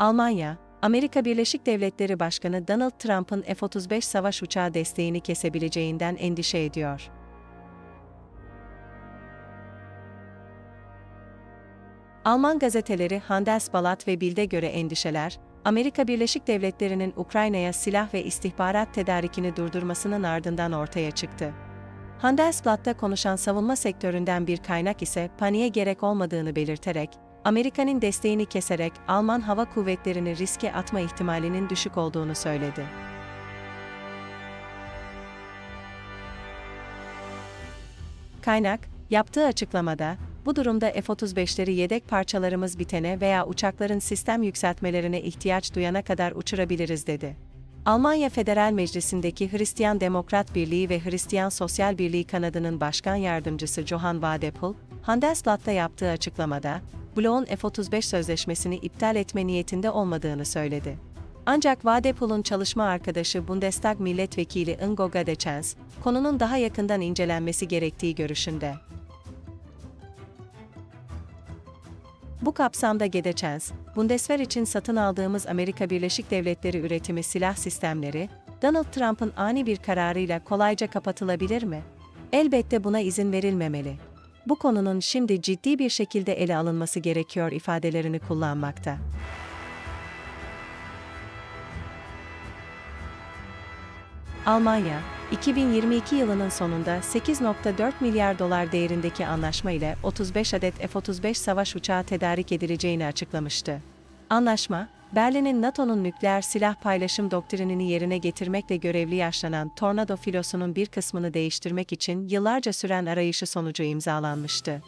Almanya, Amerika Birleşik Devletleri Başkanı Donald Trump'ın F-35 savaş uçağı desteğini kesebileceğinden endişe ediyor. Alman gazeteleri Handelsblatt ve Bild'e göre endişeler, Amerika Birleşik Devletleri'nin Ukrayna'ya silah ve istihbarat tedarikini durdurmasının ardından ortaya çıktı. Handelsblatt'ta konuşan savunma sektöründen bir kaynak ise paniğe gerek olmadığını belirterek, Amerika'nın desteğini keserek Alman hava kuvvetlerini riske atma ihtimalinin düşük olduğunu söyledi. Kaynak, yaptığı açıklamada, bu durumda F-35'leri yedek parçalarımız bitene veya uçakların sistem yükseltmelerine ihtiyaç duyana kadar uçurabiliriz dedi. Almanya Federal Meclisi'ndeki Hristiyan Demokrat Birliği ve Hristiyan Sosyal Birliği kanadının başkan yardımcısı Johann Wadepool, Handelsblatt'ta yaptığı açıklamada, bloğun F-35 sözleşmesini iptal etme niyetinde olmadığını söyledi. Ancak Wadepool'un çalışma arkadaşı Bundestag Milletvekili Ingo Gadecens, konunun daha yakından incelenmesi gerektiği görüşünde. Bu kapsamda Gedechens, Bundeswehr için satın aldığımız Amerika Birleşik Devletleri üretimi silah sistemleri, Donald Trump'ın ani bir kararıyla kolayca kapatılabilir mi? Elbette buna izin verilmemeli. Bu konunun şimdi ciddi bir şekilde ele alınması gerekiyor ifadelerini kullanmakta. Almanya, 2022 yılının sonunda 8.4 milyar dolar değerindeki anlaşma ile 35 adet F-35 savaş uçağı tedarik edileceğini açıklamıştı. Anlaşma, Berlin'in NATO'nun nükleer silah paylaşım doktrinini yerine getirmekle görevli yaşlanan Tornado filosunun bir kısmını değiştirmek için yıllarca süren arayışı sonucu imzalanmıştı.